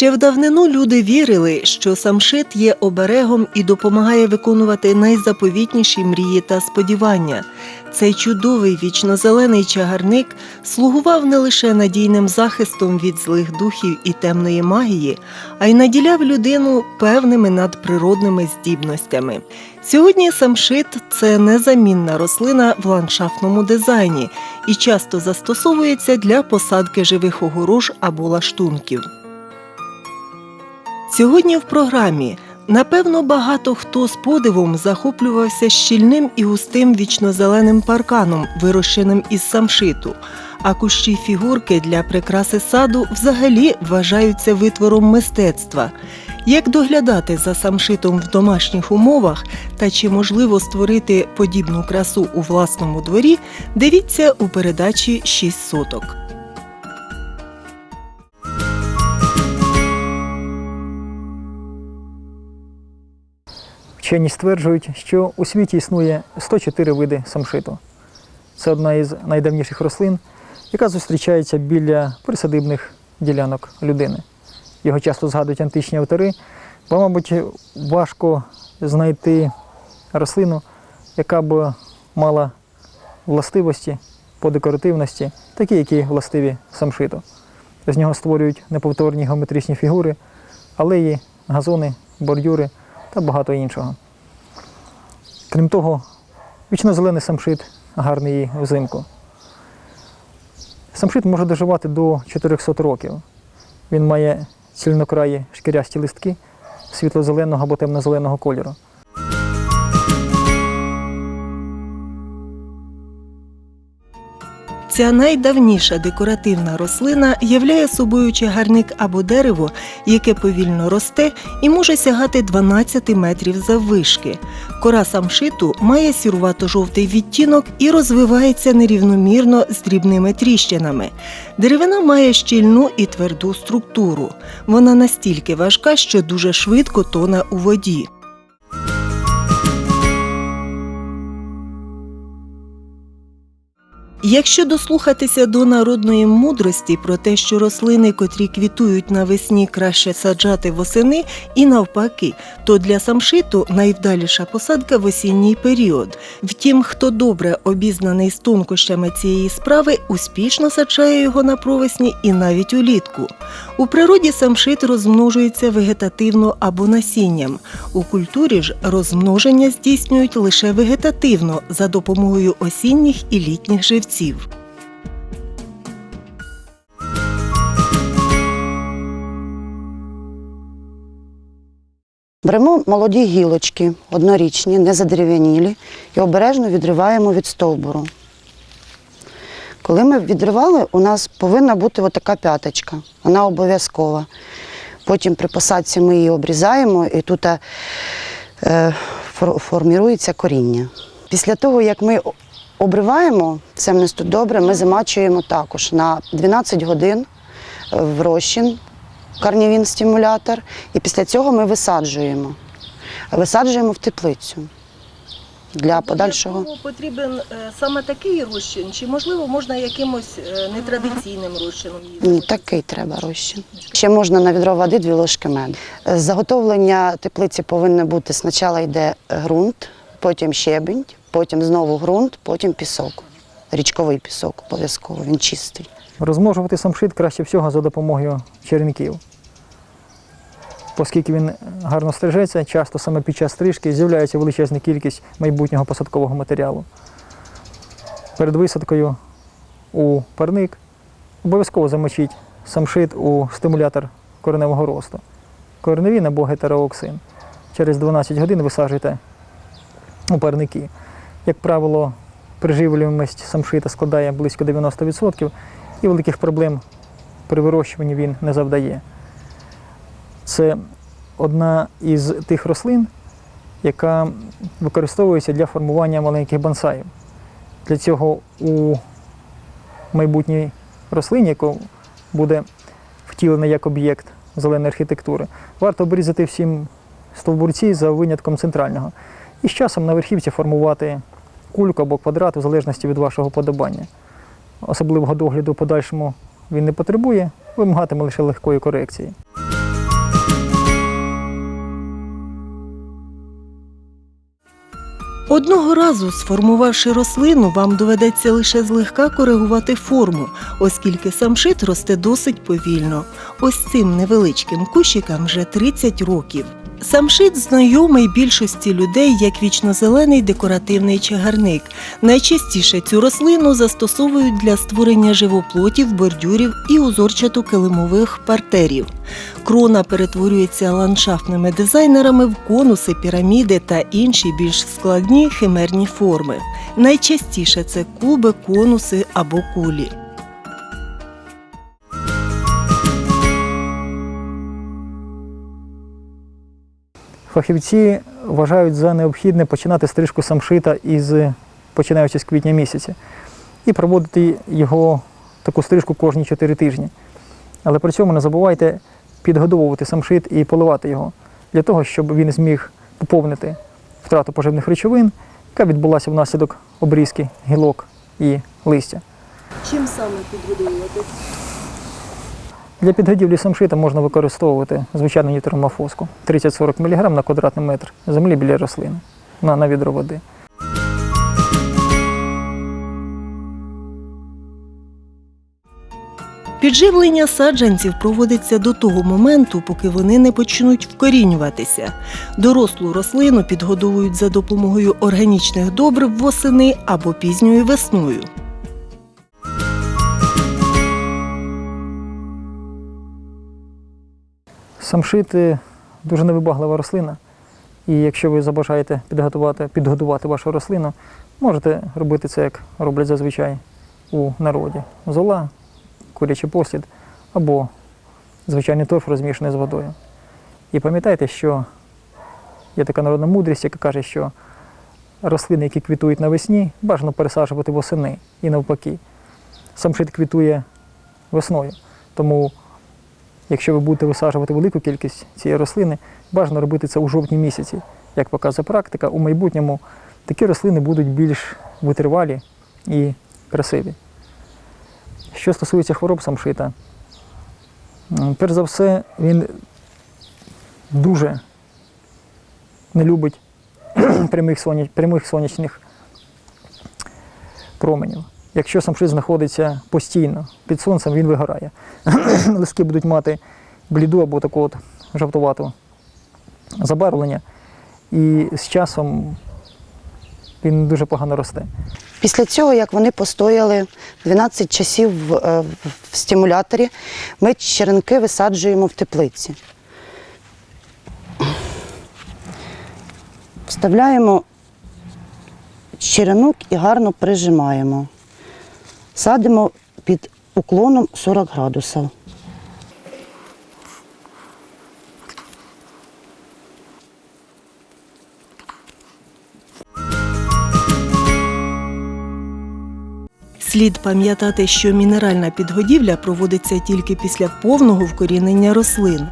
Ще в давнину люди вірили, що самшит є оберегом і допомагає виконувати найзаповітніші мрії та сподівання. Цей чудовий вічнозелений чагарник слугував не лише надійним захистом від злих духів і темної магії, а й наділяв людину певними надприродними здібностями. Сьогодні самшит це незамінна рослина в ландшафтному дизайні і часто застосовується для посадки живих огорож або лаштунків. Сьогодні в програмі напевно багато хто з подивом захоплювався щільним і густим вічнозеленим парканом, вирощеним із самшиту. А кущі фігурки для прикраси саду взагалі вважаються витвором мистецтва. Як доглядати за самшитом в домашніх умовах та чи можливо створити подібну красу у власному дворі, дивіться у передачі «6 соток. Вчені стверджують, що у світі існує 104 види самшиту. Це одна із найдавніших рослин, яка зустрічається біля присадибних ділянок людини. Його часто згадують античні автори, бо, мабуть, важко знайти рослину, яка б мала властивості по декоративності, такі, які властиві самшиту. З нього створюють неповторні геометричні фігури, алеї, газони, бордюри та багато іншого. Крім того, вічно-зелений самшит гарний взимку. Самшит може доживати до 400 років. Він має цільнокраї шкірясті листки світло-зеленого або темно-зеленого кольору. Ця найдавніша декоративна рослина являє собою чагарник або дерево, яке повільно росте і може сягати 12 метрів заввишки. Кора самшиту має сірувато-жовтий відтінок і розвивається нерівномірно з дрібними тріщинами. Деревина має щільну і тверду структуру. Вона настільки важка, що дуже швидко тоне у воді. Якщо дослухатися до народної мудрості про те, що рослини, котрі квітують навесні, краще саджати восени і навпаки, то для самшиту найвдаліша посадка в осінній період. Втім, хто добре обізнаний з тонкощами цієї справи, успішно саджає його на провесні і навіть улітку. У природі самшит розмножується вегетативно або насінням. У культурі ж розмноження здійснюють лише вегетативно за допомогою осінніх і літніх живців. Беремо молоді гілочки, однорічні, не задерев'янілі, і обережно відриваємо від стовбуру. Коли ми відривали, у нас повинна бути отака п'яточка, вона обов'язкова. Потім при посадці ми її обрізаємо і тут е, формірується коріння. Після того, як ми обриваємо, це тут добре, ми замачуємо також на 12 годин е, в розчин карнівін стимулятор, і після цього ми висаджуємо. Висаджуємо в теплицю для подальшого. Якому потрібен е, саме такий розчин, чи можливо можна якимось е, нетрадиційним розчином? Ні, такий треба розчин. Ще можна на відро води дві ложки меду. Заготовлення теплиці повинно бути спочатку йде ґрунт, потім щебінь, потім знову ґрунт, потім пісок. Річковий пісок обов'язково, він чистий. Розмножувати самшит краще всього за допомогою черенків. Оскільки він гарно стрижеться, часто саме під час стрижки з'являється величезна кількість майбутнього посадкового матеріалу. Перед висадкою у парник обов'язково замочіть самшит у стимулятор кореневого росту. Кореневін або гетерооксин. Через 12 годин висаджуєте у парники. Як правило, приживлюємість самшита складає близько 90% і великих проблем при вирощуванні він не завдає. Це одна із тих рослин, яка використовується для формування маленьких бонсаїв. Для цього у майбутній рослині, яку буде втілена як об'єкт зеленої архітектури, варто обрізати всім стовбурці за винятком центрального. І з часом на верхівці формувати кульку або квадрат в залежності від вашого подобання. Особливого догляду подальшому він не потребує, вимагатиме лише легкої корекції. Одного разу, сформувавши рослину, вам доведеться лише злегка коригувати форму, оскільки самшит росте досить повільно. Ось цим невеличким кущикам вже 30 років. Самшит знайомий більшості людей як вічнозелений декоративний чагарник. Найчастіше цю рослину застосовують для створення живоплотів, бордюрів і узорчато-килимових партерів. Крона перетворюється ландшафтними дизайнерами в конуси, піраміди та інші більш складні химерні форми. Найчастіше це куби, конуси або кулі. Фахівці вважають за необхідне починати стрижку самшита із починаючи з квітня місяця і проводити його таку стрижку кожні 4 тижні. Але при цьому не забувайте підгодовувати самшит і поливати його для того, щоб він зміг поповнити втрату поживних речовин, яка відбулася внаслідок обрізки гілок і листя. Чим саме підгодовувати? Для підгодівлі самшита можна використовувати звичайну нітромофоску 30-40 мг на квадратний метр землі біля рослини на, на відро води. Підживлення саджанців проводиться до того моменту, поки вони не почнуть вкорінюватися. Дорослу рослину підгодовують за допомогою органічних добрив восени або пізньою весною. Самшит дуже невибаглива рослина. І якщо ви забажаєте підготувати, підгодувати вашу рослину, можете робити це, як роблять зазвичай у народі. Зола, курячий послід або звичайний торф розмішаний з водою. І пам'ятайте, що є така народна мудрість, яка каже, що рослини, які квітують навесні, бажано пересаджувати восени і навпаки. Самшит квітує весною. Тому Якщо ви будете висаджувати велику кількість цієї рослини, бажано робити це у жовтні місяці. Як показує практика, у майбутньому такі рослини будуть більш витривалі і красиві. Що стосується хвороб самшита, перш за все, він дуже не любить прямих сонячних променів. Якщо самшит знаходиться постійно під сонцем, він вигорає. Листки будуть мати бліду або таку от жовтувату забарвлення, і з часом він дуже погано росте. Після цього, як вони постояли 12 часів в, е, в стимуляторі, ми черенки висаджуємо в теплиці. Вставляємо черенок і гарно прижимаємо. Садимо під уклоном 40 градусів. Слід пам'ятати, що мінеральна підгодівля проводиться тільки після повного вкорінення рослин.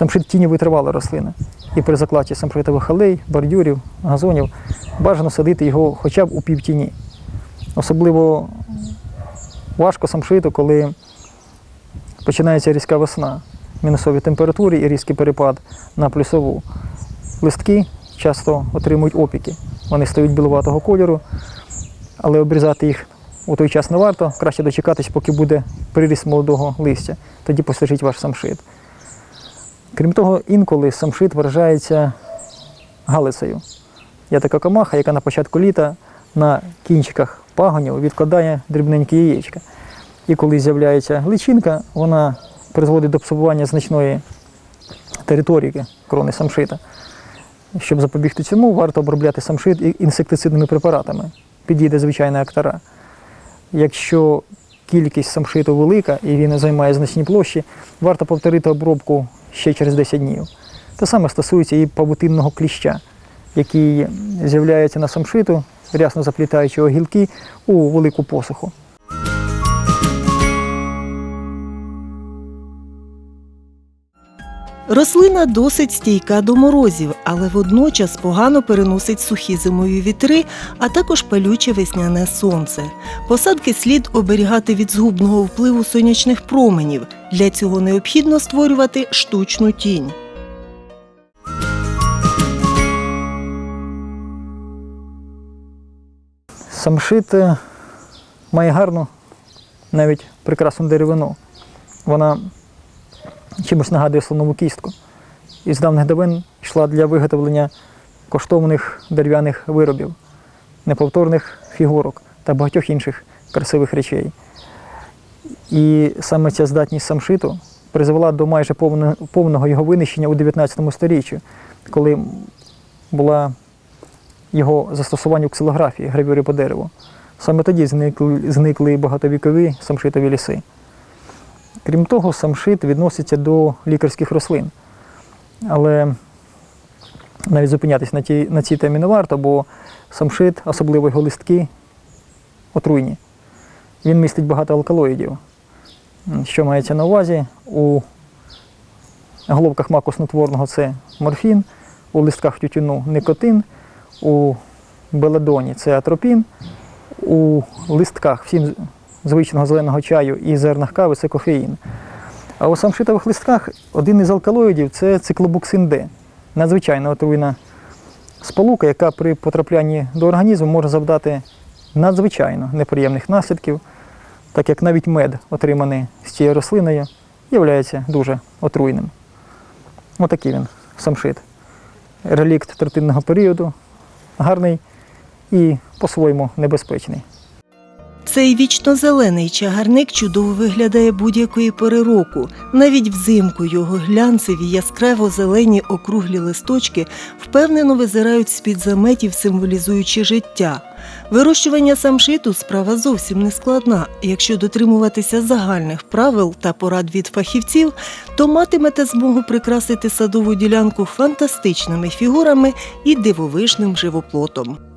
Самшит тіні витривала рослина. І при закладці самшитових алей, бордюрів, газонів бажано садити його хоча б у півтіні. Особливо важко самшиту, коли починається різка весна, мінусові температури і різкий перепад на плюсову. Листки часто отримують опіки. Вони стають білуватого кольору, але обрізати їх у той час не варто. Краще дочекатись, поки буде приріст молодого листя. Тоді посажіть ваш самшит. Крім того, інколи самшит вражається галицею. Є така комаха, яка на початку літа на кінчиках пагонів відкладає дрібненькі яєчка. І коли з'являється личинка, вона призводить до псування значної території крони самшита. Щоб запобігти цьому, варто обробляти самшит інсектицидними препаратами. Підійде звичайна актара. Якщо кількість самшиту велика і він займає значні площі, варто повторити обробку ще через 10 днів. Те саме стосується і павутинного кліща, який з'являється на самшиту, рясно заплітаючи огілки у велику посуху. Рослина досить стійка до морозів, але водночас погано переносить сухі зимові вітри, а також палюче весняне сонце. Посадки слід оберігати від згубного впливу сонячних променів. Для цього необхідно створювати штучну тінь. Самшит має гарну, навіть прекрасну деревину. Вона чимось нагадує слонову кістку. Із давних давин йшла для виготовлення коштовних дерев'яних виробів, неповторних фігурок та багатьох інших красивих речей. І саме ця здатність самшиту призвела до майже повного його винищення у 19 сторіччі, коли була його застосування у ксилографії, гравюри по дереву. Саме тоді зникли, зникли багатовікові самшитові ліси. Крім того, самшит відноситься до лікарських рослин. Але навіть зупинятися на, ті, на цій темі не варто, бо самшит, особливо його листки, отруйні. Він містить багато алкалоїдів. Що мається на увазі? У головках маку снотворного це морфін, у листках тютюну никотин, у беладоні це атропін, у листках всім звичного зеленого чаю і зернах кави це кофеїн. А у самшитових листках один із алкалоїдів це циклобуксин Д. Надзвичайно отруйна сполука, яка при потраплянні до організму може завдати надзвичайно неприємних наслідків, так як навіть мед, отриманий з цією рослиною, є дуже отруйним. Отакий він, самшит. Релікт третинного періоду, гарний і по-своєму небезпечний. Цей вічно-зелений чагарник чудово виглядає будь-якої пори року. Навіть взимку його глянцеві яскраво зелені округлі листочки впевнено визирають з-під заметів, символізуючи життя. Вирощування самшиту справа зовсім не складна. Якщо дотримуватися загальних правил та порад від фахівців, то матимете змогу прикрасити садову ділянку фантастичними фігурами і дивовижним живоплотом.